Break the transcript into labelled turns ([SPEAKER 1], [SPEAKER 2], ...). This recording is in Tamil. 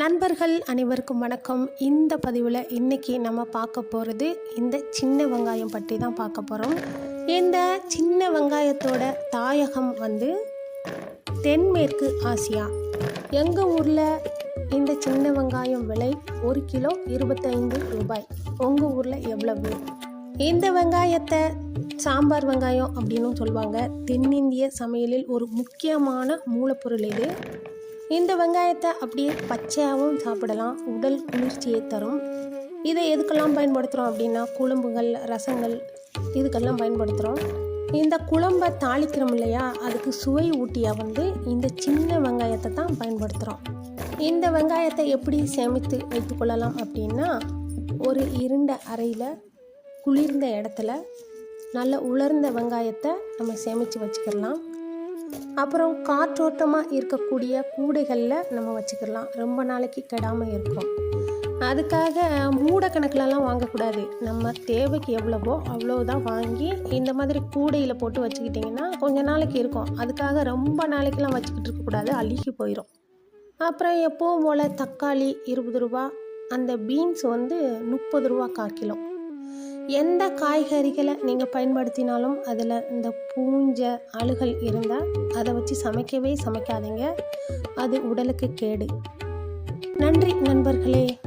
[SPEAKER 1] நண்பர்கள் அனைவருக்கும் வணக்கம். இந்த பதிவில் இன்றைக்கி நம்ம பார்க்க போகிறது இந்த சின்ன வெங்காயம் பற்றி தான் பார்க்க போகிறோம் இந்த சின்ன வெங்காயத்தோட தாயகம் வந்து தென்மேற்கு ஆசியா. எங்கள் ஊரில் இந்த சின்ன வெங்காயம் விலை ஒரு கிலோ இருபத்தைந்து ரூபாய். உங்கள் ஊரில் எவ்வளவு? இந்த வெங்காயத்தை சாம்பார் வெங்காயம் அப்படின்னு சொல்லுவாங்க. தென்னிந்திய சமையலில் ஒரு முக்கியமான மூலப்பொருள் இது. இந்த வெங்காயத்தை அப்படியே பச்சையாகவும் சாப்பிடலாம். உடல் குளிர்ச்சியை தரும். இதை எதுக்கெல்லாம் பயன்படுத்துகிறோம் அப்படின்னா குழம்புகள் ரசங்கள் இதுக்கெல்லாம் பயன்படுத்துகிறோம் இந்த குழம்பை தாளிக்கிறோம் இல்லையா? அதுக்கு சுவை ஊட்டியாக வந்து இந்த சின்ன வெங்காயத்தை தான் பயன்படுத்துகிறோம் இந்த வெங்காயத்தை எப்படி சேமித்து வைத்துக்கொள்ளலாம் அப்படின்னா ஒரு இருண்ட அறையில் குளிர்ந்த இடத்துல நல்ல உலர்ந்த வெங்காயத்தை நம்ம சேமித்து வச்சுக்கிடலாம். அப்புறம் காற்றோட்டமாக இருக்கக்கூடிய கூடைகளில் நம்ம வச்சுக்கிடலாம். ரொம்ப நாளைக்கு கெடாமல் இருக்கும். அதுக்காக மூட கணக்கிலலாம் வாங்கக்கூடாது. நம்ம தேவைக்கு எவ்வளவோ அவ்வளோதான் வாங்கி இந்த மாதிரி கூடையில் போட்டு வச்சுக்கிட்டிங்கன்னா கொஞ்ச நாளைக்கு இருக்கும். அதுக்காக ரொம்ப நாளைக்கெலாம் வச்சுக்கிட்டு இருக்கக்கூடாது அழுகி போயிடும் அப்புறம் எப்போவும் போல் தக்காளி இருபது ரூபா அந்த பீன்ஸ் வந்து முப்பது ரூபா கால் கிலோ. எந்த காய்கறிகளை நீங்கள் பயன்படுத்தினாலும் அதில் இந்த பூஞ்ச அழுகல் இருந்தால் அதை வச்சு சமைக்கவே சமைக்காதீங்க. அது உடலுக்கு கேடு. நன்றி நண்பர்களே.